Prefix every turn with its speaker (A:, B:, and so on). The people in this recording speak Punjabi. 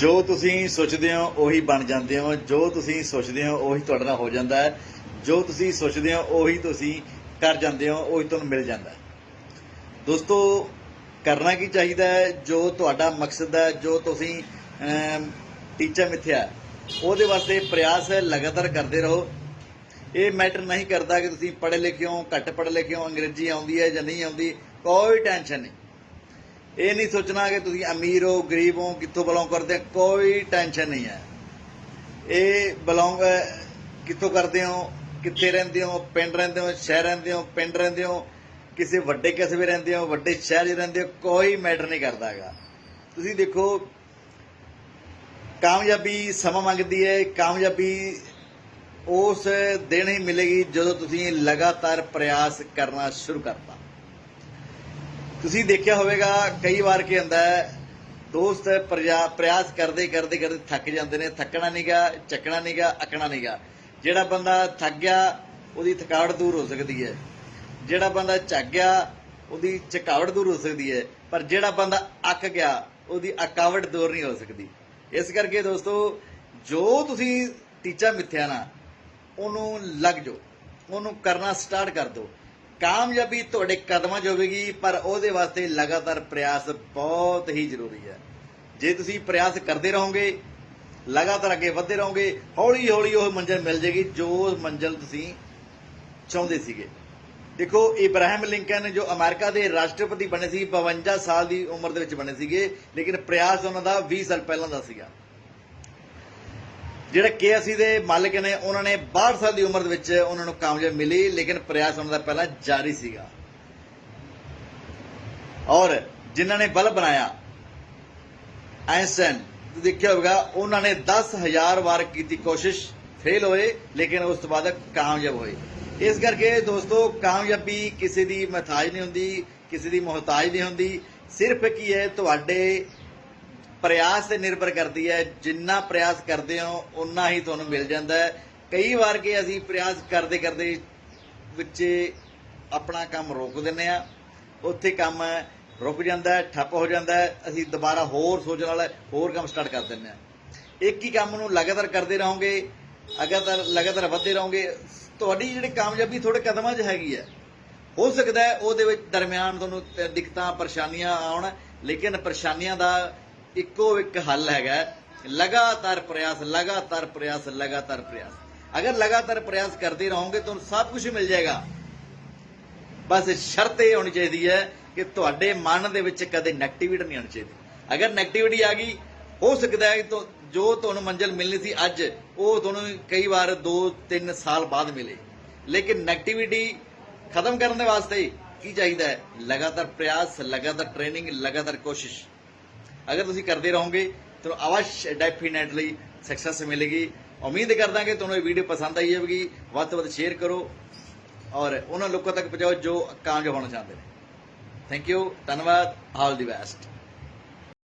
A: ਜੋ ਤੁਸੀਂ ਸੋਚਦੇ ਹੋ, ਉਹੀ ਬਣ ਜਾਂਦੇ ਹੋ। ਜੋ ਤੁਸੀਂ ਸੋਚਦੇ ਹੋ, ਉਹੀ ਤੁਹਾਡੇ ਨਾਲ ਹੋ ਜਾਂਦਾ ਹੈ। ਜੋ ਤੁਸੀਂ ਸੋਚਦੇ ਹੋ, ਉਹੀ ਤੁਸੀਂ ਕਰ ਜਾਂਦੇ ਹੋ, ਉਹੀ ਤੁਹਾਨੂੰ ਮਿਲ ਜਾਂਦਾ ਹੈ। ਦੋਸਤੋ, ਕਰਨਾ ਕੀ ਚਾਹੀਦਾ ਹੈ? ਜੋ ਤੁਹਾਡਾ ਮਕਸਦ ਹੈ, ਜੋ ਤੁਸੀਂ ਟੀਚਾ ਮਿੱਥਿਆ ਉਹਦੇ ਵਾਸਤੇ ਪ੍ਰਯਾਸ ਲਗਾਤਾਰ ਕਰਦੇ ਰਹੋ। ਇਹ ਮੈਟਰ ਨਹੀਂ ਕਰਦਾ ਕਿ ਤੁਸੀਂ ਪੜ੍ਹੇ ਲਿਖੇ ਹੋ, ਘੱਟ ਪੜ੍ਹੇ ਲਿਖੇ ਹੋ, ਅੰਗਰੇਜ਼ੀ ਆਉਂਦੀ ਹੈ ਜਾਂ ਨਹੀਂ ਆਉਂਦੀ, ਕੋਈ ਟੈਨਸ਼ਨ ਨਹੀਂ। ਇਹ ਨਹੀਂ ਸੋਚਣਾ ਕਿ ਤੁਸੀਂ ਅਮੀਰ ਹੋ, ਗਰੀਬ ਹੋ, ਕਿੱਥੋਂ ਬਿਲੋਂਗ ਕਰਦੇ ਹੋ, ਕੋਈ ਟੈਨਸ਼ਨ ਨਹੀਂ ਹੈ। ਇਹ ਬਿਲੋਂਗ ਕਿੱਥੋਂ ਕਰਦੇ ਹੋ, ਕਿੱਥੇ ਰਹਿੰਦੇ ਹੋ, ਪਿੰਡ ਰਹਿੰਦੇ ਹੋ, ਸ਼ਹਿਰ ਰਹਿੰਦੇ ਹੋ, ਪਿੰਡ ਰਹਿੰਦੇ ਹੋ, ਕਿਸੇ ਵੱਡੇ ਕਸਬੇ ਰਹਿੰਦੇ ਹੋ, ਵੱਡੇ ਸ਼ਹਿਰ 'ਚ ਰਹਿੰਦੇ ਹੋ, ਕੋਈ ਮੈਟਰ ਨਹੀਂ ਕਰਦਾ ਹੈਗਾ। ਤੁਸੀਂ ਦੇਖੋ, ਕਾਮਯਾਬੀ ਸਮਾਂ ਮੰਗਦੀ ਹੈ, ਕਾਮਯਾਬੀ ਉਸ ਦਿਨ ਹੀ ਮਿਲੇਗੀ ਜਦੋਂ ਤੁਸੀਂ ਲਗਾਤਾਰ ਪ੍ਰਯਾਸ ਕਰਨਾ ਸ਼ੁਰੂ ਕਰਤਾ। ਤੁਸੀਂ ਦੇਖਿਆ ਹੋਵੇਗਾ, ਕਈ ਵਾਰ ਕੀ ਹੁੰਦਾ ਹੈ, ਦੋਸਤ ਪ੍ਰਯਾ- ਪ੍ਰਯਾਸ ਕਰਦੇ ਕਰਦੇ ਕਰਦੇ ਥੱਕ ਜਾਂਦੇ ਨੇ, ਥੱਕਣਾ ਨਹੀਂਗਾ ਚੱਕਣਾ ਨਹੀਂਗਾ ਅਕਣਾ ਨਹੀਂਗਾ ਜਿਹੜਾ ਬੰਦਾ ਥੱਕ ਗਿਆ, ਉਹਦੀ ਥਕਾਵਟ ਦੂਰ ਹੋ ਸਕਦੀ ਹੈ। ਜਿਹੜਾ ਬੰਦਾ ਝੱਕ ਗਿਆ, ਉਹਦੀ ਚਕਾਵਟ ਦੂਰ ਹੋ ਸਕਦੀ ਹੈ। ਪਰ ਜਿਹੜਾ ਬੰਦਾ ਅੱਕ ਗਿਆ, ਉਹਦੀ ਅਕਾਵਟ ਦੂਰ ਨਹੀਂ ਹੋ ਸਕਦੀ। ਇਸ ਕਰਕੇ ਦੋਸਤੋ, ਜੋ ਤੁਸੀਂ ਟੀਚਾ ਮਿੱਥਿਆ ਨਾ, ਉਹਨੂੰ ਲੱਗ ਜਾਓ। ਉਹਨੂੰ ਕਰਨਾ ਸਟਾਰਟ ਕਰ ਦਿਓ। ਕਾਮਯਾਬੀ ਤੁਹਾਡੇ ਕਦਮਾਂ 'ਚ ਹੋਵੇਗੀ, ਪਰ ਉਹਦੇ ਵਾਸਤੇ ਲਗਾਤਾਰ ਪ੍ਰਯਾਸ ਬਹੁਤ ਹੀ ਜ਼ਰੂਰੀ ਹੈ। ਜੇ ਤੁਸੀਂ ਪ੍ਰਯਾਸ ਕਰਦੇ ਰਹੋਗੇ, ਲਗਾਤਾਰ ਅੱਗੇ ਵਧਦੇ ਰਹੋਗੇ ਹੌਲੀ ਹੌਲੀ ਉਹ ਮੰਜ਼ਿਲ ਮਿਲ ਜੇਗੀ ਜੋ ਮੰਜ਼ਿਲ ਤੁਸੀਂ ਚਾਹੁੰਦੇ ਸੀਗੇ। ਦੇਖੋ, ਇਬਰਾਹਿਮ ਲਿੰਕਨ ਜੋ ਅਮਰੀਕਾ ਦੇ ਰਾਸ਼ਟਰਪਤੀ ਬਣੇ ਸੀ 52 ਸਾਲ ਦੀ ਉਮਰ ਦੇ ਵਿੱਚ ਬਣੇ ਸੀਗੇ, ਲੇਕਿਨ ਪ੍ਰਯਾਸ ਉਹਨਾਂ ਦਾ 20 ਸਾਲ ਪਹਿਲਾਂ ਦਾ ਸੀਗਾ। ਜਿਹੜੇ ਕੇਐਸਸੀ ਦੇ ਮਾਲਕ ਨੇ, ਉਹਨਾਂ ਨੇ 62 ਸਾਲ ਦੀ ਉਮਰ ਦੇ ਵਿੱਚ ਉਹਨਾਂ ਨੂੰ ਕਾਮਯਾਬ ਮਿਲੀ, ਲੇਕਿਨ ਪ੍ਰਯਾਸ ਉਹਨਾਂ ਦਾ ਪਹਿਲਾਂ ਜਾਰੀ ਸੀਗਾ। ਔਰ ਜਿਨ੍ਹਾਂ ਨੇ ਬਲ ਬਣਾਇਆ, ਆਇਨਸਟਾਈਨ, ਤੁਸੀਂ ਦੇਖਿਆ ਹੋਵੇਗਾ, ਉਹਨਾਂ ਨੇ 10000 ਵਾਰ ਕੀਤੀ ਕੋਸ਼ਿਸ਼, ਫੇਲ ਹੋਏ, ਲੇਕਿਨ ਉਸ ਤੋਂ ਬਾਅਦ ਕਾਮਯਾਬ ਹੋਏ। ਇਸ ਕਰਕੇ ਦੋਸਤੋ, ਕਾਮਯਾਬੀ ਕਿਸੇ ਦੀ ਮਹਤਾਜ ਨਹੀਂ ਹੁੰਦੀ, ਕਿਸੇ ਦੀ ਮੁਹਤਾਜ ਨਹੀਂ ਹੁੰਦੀ। ਸਿਰਫ ਕੀ ਹੈ, ਤੁਹਾਡੇ ਪ੍ਰਯਾਸ ਤੇ ਨਿਰਭਰ ਕਰਦੀ ਹੈ। ਜਿੰਨਾ ਪ੍ਰਯਾਸ ਕਰਦੇ ਹੋ ਉਨਾ ਹੀ ਤੁਹਾਨੂੰ ਮਿਲ ਜਾਂਦਾ ਹੈ। ਕਈ ਵਾਰ ਕਿ ਅਸੀਂ ਪ੍ਰਯਾਸ ਕਰਦੇ ਕਰਦੇ ਵਿੱਚ ਆਪਣਾ ਕੰਮ ਰੋਕ ਦਿੰਨੇ ਆ ਉੱਥੇ ਕੰਮ ਰੁਕ ਜਾਂਦਾ ਹੈ, ਠੱਪ ਹੋ ਜਾਂਦਾ ਹੈ। ਅਸੀਂ ਦੁਬਾਰਾ ਹੋਰ ਸੋਚਣ ਵਾਲਾ ਹੋਰ ਕੰਮ ਸਟਾਰਟ ਕਰ ਦਿੰਨੇ ਆ ਇੱਕ ਹੀ ਕੰਮ ਨੂੰ ਲਗਾਤਾਰ ਕਰਦੇ ਰਹੋਗੇ ਅਗਰ ਲਗਾਤਾਰ ਵਧਦੇ ਰਹੋਗੇ, ਤੁਹਾਡੀ ਜਿਹੜੀ ਕਾਮਯਾਬੀ ਥੋੜੇ ਕਦਮਾਂ 'ਚ ਹੈਗੀ ਹੈ। ਹੋ ਸਕਦਾ ਹੈ ਉਹਦੇ ਵਿੱਚ ਦਰਮਿਆਨ ਤੁਹਾਨੂੰ ਦਿੱਕਤਾਂ, ਪਰੇਸ਼ਾਨੀਆਂ ਆਉਣ, ਲੇਕਿਨ ਪਰੇਸ਼ਾਨੀਆਂ ਦਾ ਇੱਕੋ ਇੱਕ ਹੱਲ ਹੈਗਾ ਲਗਾਤਾਰ ਪ੍ਰਯਾਸ ਲਗਾਤਾਰ ਪ੍ਰਯਾਸ ਲਗਾਤਾਰ ਪ੍ਰਯਾਸ। ਅਗਰ ਲਗਾਤਾਰ ਪ੍ਰਯਾਸ ਕਰਦੇ ਰਹੋਗੇ ਤੁਹਾਨੂੰ ਸਭ ਕੁਝ ਮਿਲ ਜਾਏਗਾ। ਬਸ ਸ਼ਰਤ ਇਹ ਹੋਣੀ ਚਾਹੀਦੀ ਹੈ ਕਿ ਤੁਹਾਡੇ ਮਨ ਦੇ ਵਿੱਚ ਕਦੇ ਨੈਗੇਟਿਵਿਟੀ ਨਹੀਂ ਆਉਣੀ ਚਾਹੀਦੀ। ਅਗਰ ਨੈਗੇਟਿਵਿਟੀ ਆ ਗਈ, ਹੋ ਸਕਦਾ ਹੈ ਕਿ ਜੋ ਤੁਹਾਨੂੰ ਮੰਜ਼ਿਲ ਮਿਲਣੀ ਸੀ ਅੱਜ, ਉਹ ਤੁਹਾਨੂੰ ਕਈ ਵਾਰ 2-3 ਸਾਲ ਬਾਅਦ ਮਿਲੇ। ਲੇਕਿਨ ਨੈਗੇਟਿਵਿਟੀ ਖਤਮ ਕਰਨ ਦੇ ਵਾਸਤੇ ਕੀ ਚਾਹੀਦਾ ਹੈ? ਲਗਾਤਾਰ ਪ੍ਰਯਾਸ, ਲਗਾਤਾਰ ਟ੍ਰੇਨਿੰਗ ਲਗਾਤਾਰ ਕੋਸ਼ਿਸ਼। ਅਗਰ ਤੁਸੀਂ ਕਰਦੇ ਰਹੋਗੇ ਤਾਂ ਅਵਸ਼ ਡੈਫੀਨੇਟਲੀ ਸਕਸੈਸ ਮਿਲੇਗੀ। ਉਮੀਦ ਕਰਦਾ ਕਿ ਤੁਹਾਨੂੰ ਇਹ ਵੀਡੀਓ ਪਸੰਦ ਆਈ ਹੋਵੇਗੀ। ਵੱਧ ਤੋਂ ਵੱਧ ਸ਼ੇਅਰ ਕਰੋ ਔਰ ਉਹਨਾਂ ਲੋਕਾਂ ਤੱਕ ਪਹੁੰਚਾਓ ਜੋ ਕਾਮਯਾਬ ਹੋਣਾ ਚਾਹੁੰਦੇ ਨੇ। ਥੈਂਕ ਯੂ ਧੰਨਵਾਦ ਆਲ ਦੀ ਬੈਸਟ